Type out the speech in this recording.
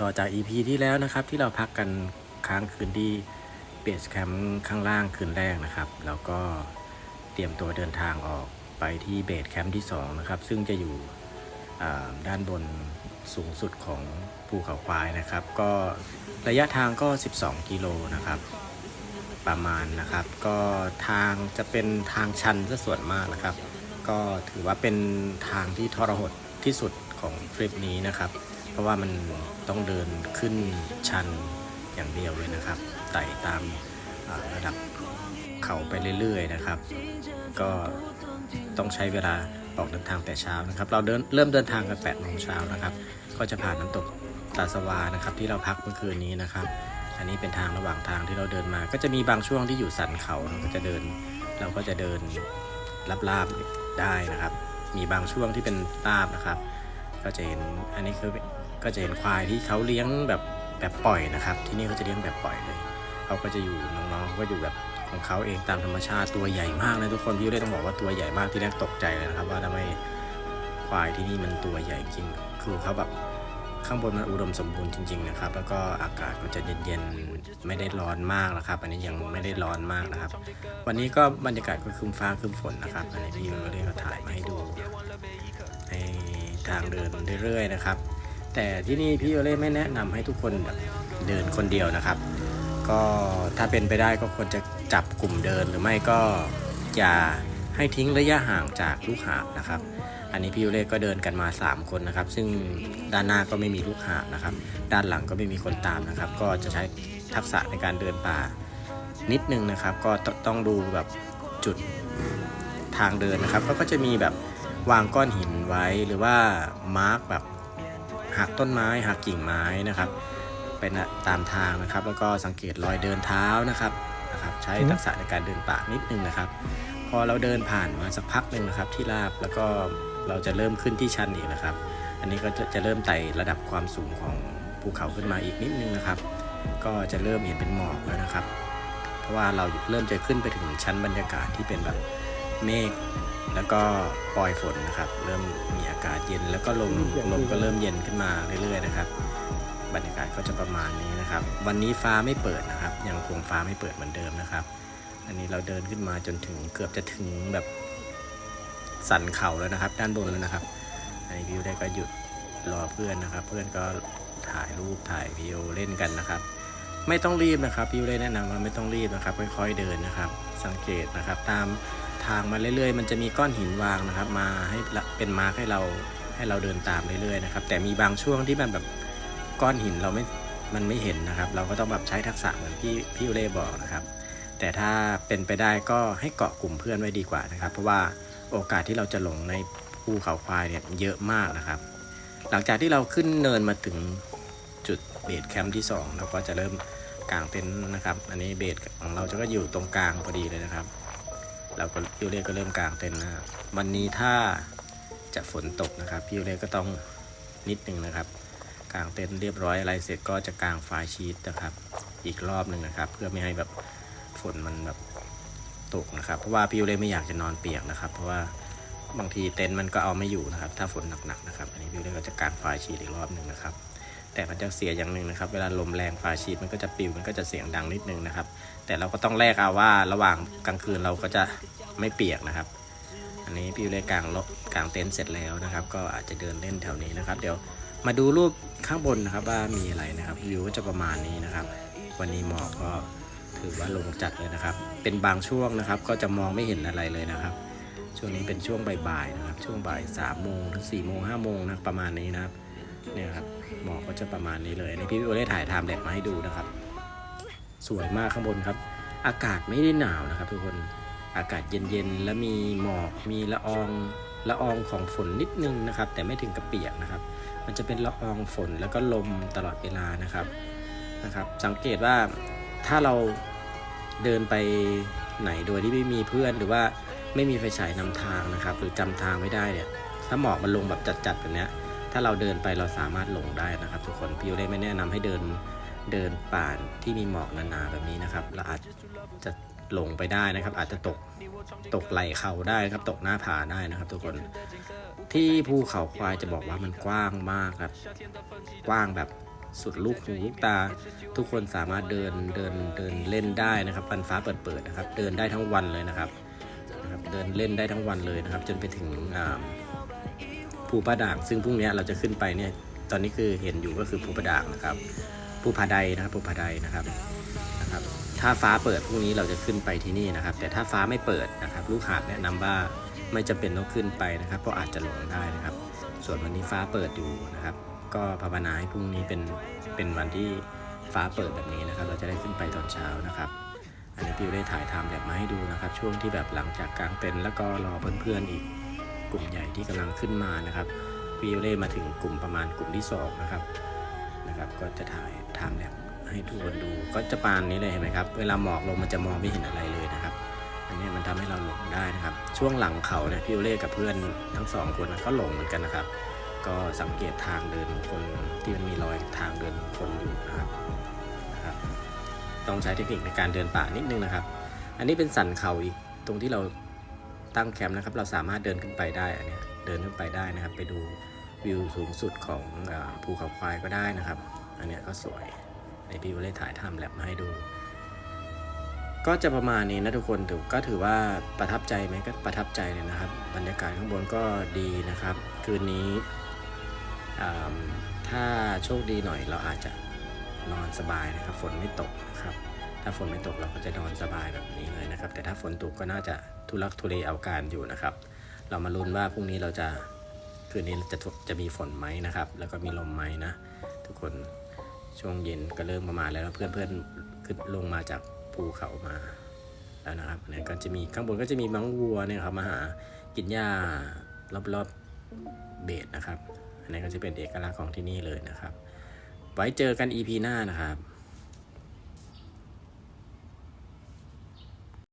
ต่อจาก EP ที่แล้วนะครับ ที่เราพักกันค้างคืนที่เบสแคมป์ข้างล่างคืนแรกนะครับ แล้วก็เตรียมตัวเดินทางออกไปที่เบสแคมป์ที่2นะครับ ซึ่งจะอยู่ด้านบนสูงสุดของภูเขาควายนะครับ ก็ระยะทางก็ 12 กิโลนะครับ ประมาณนะครับ ก็ทางจะเป็นทางชันซะส่วนมากนะครับ ก็ถือว่าเป็นทางที่ทรหดที่สุดของทริปนี้นะครับ เพราะว่ามันต้องเดินขึ้นชันอย่างเดียวเลยนะครับ ไต่ตามระดับเขาไปเรื่อยๆนะครับ ก็ต้องใช้เวลาออกเดินทางแต่เช้านะครับ เราเดินเริ่มเดินทางกัน8โมงเช้านะครับ ก็จะผ่านน้ำตกตาสวานะครับ ที่เราพักเมื่อคืนนี้นะครับ อันนี้เป็นทางระหว่างทางที่เราเดินมา ก็จะมีบางช่วงที่อยู่สันเขาเราก็จะเดิน เราก็จะเดินลาบๆได้นะครับ มีบางช่วงที่เป็นลาบนะครับ ก็จะเห็นอันนี้คือ ก็จะเห็นควายที่เขาเลี้ยงแบบแบบปล่อยนะครับ ที่นี่เขาจะเลี้ยงแบบปล่อยเลยเขาก็จะอยู่น้องๆก็อยู่แบบของเขาเองตามธรรมชาติตัวใหญ่มากเลยทุกคนพี่เลยต้องบอกว่าตัวใหญ่มากที่แรกตกใจเลยนะครับ ว่าทำไมควายที่นี่มันตัวใหญ่จริงคือเขาแบบข้างบนมันอุดมสมบูรณ์จริงๆนะครับ แล้วก็อากาศก็จะเย็นๆไม่ได้ร้อนมากนะครับ อันนี้ยังไม่ได้ร้อนมากนะครับ วันนี้ก็บรรยากาศก็ครึ้มฟ้าครึ้มฝนนะครับอันนี้พี่เลยก็ถ่ายมาให้ดูในทางเดินเรื่อยๆนะครับ แต่ที่นี่พี่โอเล่ไม่แนะนำให้ทุกคนแบบเดินคนเดียวนะครับ ก็ถ้าเป็นไปได้ก็ควรจะจับกลุ่มเดินหรือไม่ก็อย่าให้ทิ้งระยะห่างจากลูกหาบนะครับ อันนี้พี่โอเล่ก็เดินกันมา 3 คนนะครับ ซึ่งด้านหน้าก็ไม่มีลูกหาบนะครับ ด้านหลังก็ไม่มีคนตามนะครับ ก็จะใช้ทักษะในการเดินป่านิดนึงนะครับ ก็ตต้องดูแบบจุดทางเดินนะครับเขาก็จะมีแบบวางก้อนหินไว้หรือว่ามาร์กแบบ หักต้นไม้หักกิ่งไม้นะครับ เป็นตามทางนะครับ แล้วก็สังเกตรอยเดินเท้านะครับนะครับ ใช้ทักษะในการเดินป่านิดนึงนะครับ พอเราเดินผ่านมาสักพักหนึ่งนะครับ ที่ราบแล้วก็เราจะเริ่มขึ้นที่ชันอีกนะครับ อันนี้ก็จะจะเริ่มไต่ระดับความสูงของภูเขาขึ้นมาอีกนิดนึงนะครับ ก็จะเริ่มเห็นเป็นหมอกแล้วนะครับ เพราะว่าเราเริ่มจะขึ้นไปถึงชั้นบรรยากาศที่เป็นแบบเมฆแล้วก็ปลอยฝนนะครับ เริ่มมีอากาศ เย็นแล้วก็ลมลมก็เริ่มเย็นขึ้นมาเรื่อยๆนะครับ บรรยากาศก็จะประมาณนี้นะครับ วันนี้ฟ้าไม่เปิดนะครับ ยังคงฟ้าไม่เปิดเหมือนเดิมนะครับ อันนี้เราเดินขึ้นมาจนถึงเกือบจะถึงแบบสันเขาแล้วนะครับ ด้านบนแล้วนะครับอันนี้วิวได้ก็หยุดรอเพื่อนนะครับ เพื่อนก็ถ่ายรูปถ่ายวิดีโอเล่นกันนะครับ ไม่ต้องรีบนะครับวิวได้แนะนำว่าไม่ต้องรีบนะครับ ค่อยๆเดินนะครับ สังเกตนะครับ ตามทางมาเรื่อยๆ มันจะมีก้อนหินวางนะครับ มาให้เป็นมาร์คให้เรา ให้เราเดินตามเรื่อยๆนะครับแต่มีบางช่วงที่มันแบบก้อนหินเราไม่มันไม่เห็นนะครับ เราก็ต้องแบบใช้ทักษะเหมือนพี่พี่อุเล่บอกนะครับ แต่ถ้าเป็นไปได้ก็ให้เกาะกลุ่มเพื่อนไว้ดีกว่านะครับ เพราะว่าโอกาสที่เราจะหลงในภูเขาควายเนี่ยเยอะมากนะครับ หลังจากที่เราขึ้นเนินมาถึงจุดเบสแคมป์ที่2เราก็จะเริ่มกางเต็นท์นะครับ อันนี้เบสของเราจะก็อยู่ตรงกลางพอดีเลยนะครับ เราก็พี่อุเล่ก็เริ่มกางเต็นท์นะครับวันนี้ถ้า จะฝนตกนะครับ พี่เล่ก็ต้องนิดนึงนะครับ กางเต็นท์เรียบร้อยอะไรเสร็จก็จะกางไฟล์ชีตนะครับ อีกรอบหนึ่งนะครับ เพื่อไม่ให้แบบฝนมันแบบตกนะครับ เพราะว่าพี่เล่ไม่อยากจะนอนเปียกนะครับ เพราะว่าบางทีเต็นท์มันก็เอาไม่อยู่นะครับ ถ้าฝนหนักๆนะครับ อันนี้พี่เล่ก็จะกางไฟล์ชีตอีกรอบหนึ่งนะครับแต่มันจะเสียอย่างหนึ่งนะครับ เวลาลมแรงไฟล์ชีตมันก็จะปิวมันก็จะเสียงดังนิดนึงนะครับ แต่เราก็ต้องแลกเอาว่าระหว่างกลางคืนเราก็จะไม่เปียกนะครับ อันนี้พี่เล่กางรถกางเต็นท์เสร็จแล้วนะครับ ก็อาจจะเดินเล่นแถวนี้นะครับ เดี๋ยวมาดูรูปข้างบนนะครับว่ามีอะไรนะครับวิวก็จะประมาณนี้นะครับ วันนี้หมอกก็ถือว่าลงจัดเลยนะครับ เป็นบางช่วงนะครับ ก็จะมองไม่เห็นอะไรเลยนะครับ ช่วงนี้เป็นช่วงบ่ายๆนะครับ ช่วงบ่ายสามโมงถึงสี่โมงห้าโมงนะประมาณนี้นะครับเนี่ยครับหมอกก็จะประมาณนี้เลยอันนี่พี่วิโอได้ถ่ายไทม์แลปมาให้ดูนะครับ สวยมากข้างบนครับ อากาศไม่ได้หนาวนะครับทุกคน อากาศเย็นๆ และมีหมอกมีละอองละอองของฝนนิดนึงนะครับ แต่ไม่ถึงกับเปียกนะครับ มันจะเป็นละอองฝนแล้วก็ลมตลอดเวลานะครับนะครับ สังเกตว่าถ้าเราเดินไปไหนโดยที่ไม่มีเพื่อนหรือว่าไม่มีไฟฉายนำทางนะครับ หรือจำทางไม่ได้เนี่ย ถ้าหมอกมันลงแบบจัดๆแบบนี้ถ้าเราเดินไปเราสามารถหลงได้นะครับ ทุกคนพี่โอได้ไม่แนะนำให้เดินเดินป่านที่มีหมอกหนาๆแบบนี้นะครับ เราอาจจะ หลงไปได้นะครับ อาจจะตกตกไหลเขาได้ครับตกหน้าผาได้นะครับ ทุกคนที่ภูเขาควายจะบอกว่ามันกว้างมากครับ กว้างแบบสุดลูกหูลูกตา ทุกคนสามารถเดินเดินเดินเล่นได้นะครับวันฟ้าเปิดเปิดๆนะครับ เดินได้ทั้งวันเลยนะครับนะครับ เดินเล่นได้ทั้งวันเลยนะครับ จนไปถึงภูผาด่าง ซึ่งพรุ่งนี้เราจะขึ้นไปเนี่ยตอนนี้คือเห็นอยู่ก็คือภูผาด่างนะครับภูผาใดนะครับภูผาใดนะครับ ถ้าฟ้าเปิดพรุ่งนี้เราจะขึ้นไปที่นี่นะครับ แต่ถ้าฟ้าไม่เปิดนะครับ ลูกหาบแนะนำว่าไม่จำเป็นต้องขึ้นไปนะครับเพราะอาจจะหลงได้นะครับ ส่วนวันนี้ฟ้าเปิดอยู่นะครับ ก็ภาวนาให้พรุ่งนี้เป็นเป็นวันที่ฟ้าเปิดแบบนี้นะครับ เราจะได้ขึ้นไปตอนเช้านะครับ อันนี้พี่ได้ถ่ายทำแบบมาให้ดูนะครับ ช่วงที่แบบหลังจากกลางเต็นท์แล้วก็รอเพื่อนๆอีกกลุ่มใหญ่ที่กำลังขึ้นมานะครับพี่ได้มาถึงกลุ่มประมาณกลุ่มที่สองนะครับนะครับ ก็จะถ่ายทำแบบ ให้ทุกคนดูก็จะปานนี้เลยเห็นไหมครับ เวลาหมอกลงมันจะมองไม่เห็นอะไรเลยนะครับ อันนี้มันทำให้เราหลงได้นะครับ ช่วงหลังเขาเนี่ยพี่โอเล่กับเพื่อนทั้งสองคนก็หลงเหมือนกันนะครับ ก็สังเกตทางเดินของคนที่มันมีรอยทางเดินของคนอยู่นะครับนะครับ ต้องใช้เทคนิคในการเดินป่านิดนึงนะครับ อันนี้เป็นสันเขาอีกตรงที่เราตั้งแคมป์นะครับ เราสามารถเดินขึ้นไปได้อันเนี้ยเดินขึ้นไปได้นะครับ ไปดูวิวสูงสุดของภูเขาควายก็ได้นะครับ อันนี้ก็สวย ในพี่โอเล่ถ่ายทำแลบมาให้ดู ก็จะประมาณนี้นะทุกคนถือก็ถือว่าประทับใจไหมก็ประทับใจเลยนะครับ บรรยากาศข้างบนก็ดีนะครับ คืนนี้ถ้าโชคดีหน่อยเราอาจจะนอนสบายนะครับ ฝนไม่ตกนะครับ ถ้าฝนไม่ตกเราก็จะนอนสบายแบบนี้เลยนะครับ แต่ถ้าฝนตกก็น่าจะทุลักทุเลเอาการอยู่นะครับ เรามาลุ้นว่าพรุ่งนี้เราจะคืนนี้จะจะมีฝนไหมนะครับ แล้วก็มีลมไหมนะ ทุกคน ช่วงเย็นก็เริ่มประมาณแล้วเพื่อนเพื่อนขึ้นลงมาจากภูเขามาแล้วนะครับอันนี้ก็จะมีข้างบนก็จะมีมังวัวเนี่ยครับมาหากินหญ้ารอบๆเบสนะครับ อันนี้ก็จะเป็นเอกลักษณ์ของที่นี่เลยนะครับ ไว้เจอกัน EP หน้านะครับ